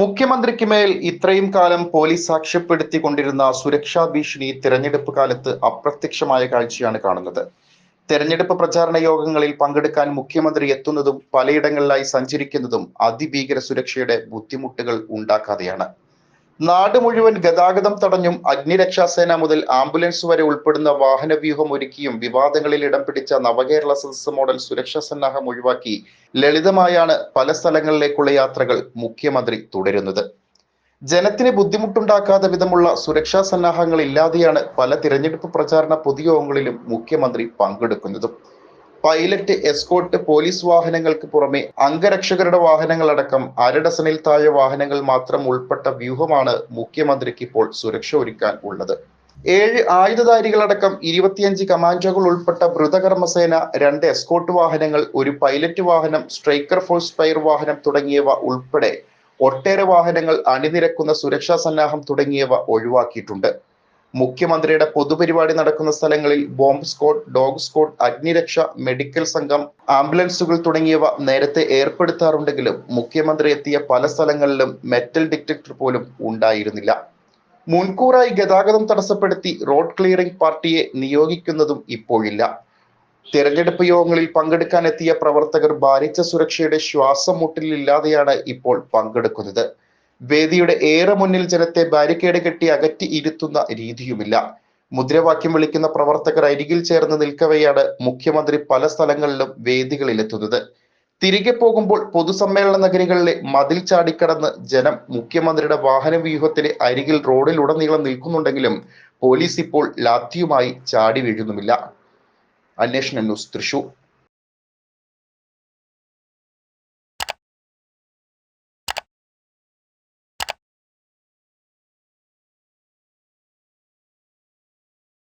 മുഖ്യമന്ത്രിക്ക് മേൽ ഇത്രയും കാലം പോലീസ് സാക്ഷ്യപ്പെടുത്തിക്കൊണ്ടിരുന്ന സുരക്ഷാ ഭീഷണി തിരഞ്ഞെടുപ്പ് കാലത്ത് അപ്രത്യക്ഷമായ കാഴ്ചയാണ് കാണുന്നത്. തെരഞ്ഞെടുപ്പ് പ്രചാരണ യോഗങ്ങളിൽ പങ്കെടുക്കാൻ മുഖ്യമന്ത്രി എത്തുന്നതും പലയിടങ്ങളിലായി സഞ്ചരിക്കുന്നതും അതിഭീകര സുരക്ഷയുടെ ബുദ്ധിമുട്ടുകൾ ഉണ്ടാക്കാതെയാണ്. നാട് മുഴുവൻ ഗതാഗതം തടഞ്ഞും അഗ്നിരക്ഷാസേന മുതൽ ആംബുലൻസ് വരെ ഉൾപ്പെടുന്ന വാഹന വ്യൂഹം ഒരുക്കിയും വിവാദങ്ങളിൽ ഇടം പിടിച്ച നവകേരള സദസ് മോഡൽ സുരക്ഷാ സന്നാഹം ഒഴിവാക്കി ലളിതമായാണ് പല സ്ഥലങ്ങളിലേക്കുള്ള യാത്രകൾ മുഖ്യമന്ത്രി തുടരുന്നത്. ജനത്തിന് ബുദ്ധിമുട്ടുണ്ടാക്കാതെ വിധമുള്ള സുരക്ഷാ സന്നാഹങ്ങൾ ഇല്ലാതെയാണ് പല തിരഞ്ഞെടുപ്പ് പ്രചാരണ പൊതുയോഗങ്ങളിലും മുഖ്യമന്ത്രി പങ്കെടുക്കുന്നതും. പൈലറ്റ് എസ്കോട്ട് പോലീസ് വാഹനങ്ങൾക്ക് പുറമെ അംഗരക്ഷകരുടെ വാഹനങ്ങളടക്കം അര ഡസനിൽ താഴെ വാഹനങ്ങൾ മാത്രം ഉൾപ്പെട്ട വ്യൂഹമാണ് മുഖ്യമന്ത്രിക്ക് ഇപ്പോൾ സുരക്ഷ ഒരുക്കാൻ ഉള്ളത്. ഏഴ് ആയുധധാരികളടക്കം ഇരുപത്തിയഞ്ച് കമാൻഡോകൾ ഉൾപ്പെട്ട ദ്രുതകർമ്മസേന രണ്ട് എസ്കോട്ട് വാഹനങ്ങൾ ഒരു പൈലറ്റ് വാഹനം സ്ട്രൈക്കർ ഫോഴ്സ് ഫയർ വാഹനം തുടങ്ങിയവ ഉൾപ്പെടെ ഒട്ടേറെ വാഹനങ്ങൾ അണിനിരക്കുന്ന സുരക്ഷാ സന്നാഹം തുടങ്ങിയവ ഒഴിവാക്കിയിട്ടുണ്ട്. മുഖ്യമന്ത്രിയുടെ പൊതുപരിപാടി നടക്കുന്ന സ്ഥലങ്ങളിൽ ബോംബ് സ്ക്വാഡ് ഡോഗ് സ്ക്വാഡ് അഗ്നിരക്ഷ മെഡിക്കൽ സംഘം ആംബുലൻസുകൾ തുടങ്ങിയവ നേരത്തെ ഏർപ്പെടുത്താറുണ്ടെങ്കിലും മുഖ്യമന്ത്രി എത്തിയ പല സ്ഥലങ്ങളിലും മെറ്റൽ ഡിറ്റക്ടർ പോലും ഉണ്ടായിരുന്നില്ല. മുൻകൂറായി ഗതാഗതം തടസ്സപ്പെടുത്തി റോഡ് ക്ലിയറിംഗ് പാർട്ടിയെ നിയോഗിക്കുന്നതും ഇപ്പോഴില്ല. തിരഞ്ഞെടുപ്പ് യോഗങ്ങളിൽ പങ്കെടുക്കാൻ എത്തിയ പ്രവർത്തകർ ഭാരിച്ച സുരക്ഷയുടെ ശ്വാസം മുട്ടിലില്ലാതെയാണ് ഇപ്പോൾ പങ്കെടുക്കുന്നത്. വേദിയുടെ ഏറെ മുന്നിൽ ജനത്തെ ബാരിക്കേഡ് കെട്ടി അകറ്റി ഇരുത്തുന്ന രീതിയുമില്ല. മുദ്രാവാക്യം വിളിക്കുന്ന പ്രവർത്തകർ അരികിൽ ചേർന്ന് നിൽക്കവെയാണ് മുഖ്യമന്ത്രി പല സ്ഥലങ്ങളിലും വേദികളിലെത്തുന്നത്. തിരികെ പോകുമ്പോൾ പൊതുസമ്മേളന നഗരികളിലെ മതിൽ ചാടിക്കടന്ന് ജനം മുഖ്യമന്ത്രിയുടെ വാഹന വ്യൂഹത്തിലെ അരികിൽ റോഡിലുടനീളം നിൽക്കുന്നുണ്ടെങ്കിലും പോലീസ് ഇപ്പോൾ ലാത്തിയുമായി ചാടി വീഴുന്നുമില്ല. അന്വേഷണ ന്യൂസ് തൃശൂർ.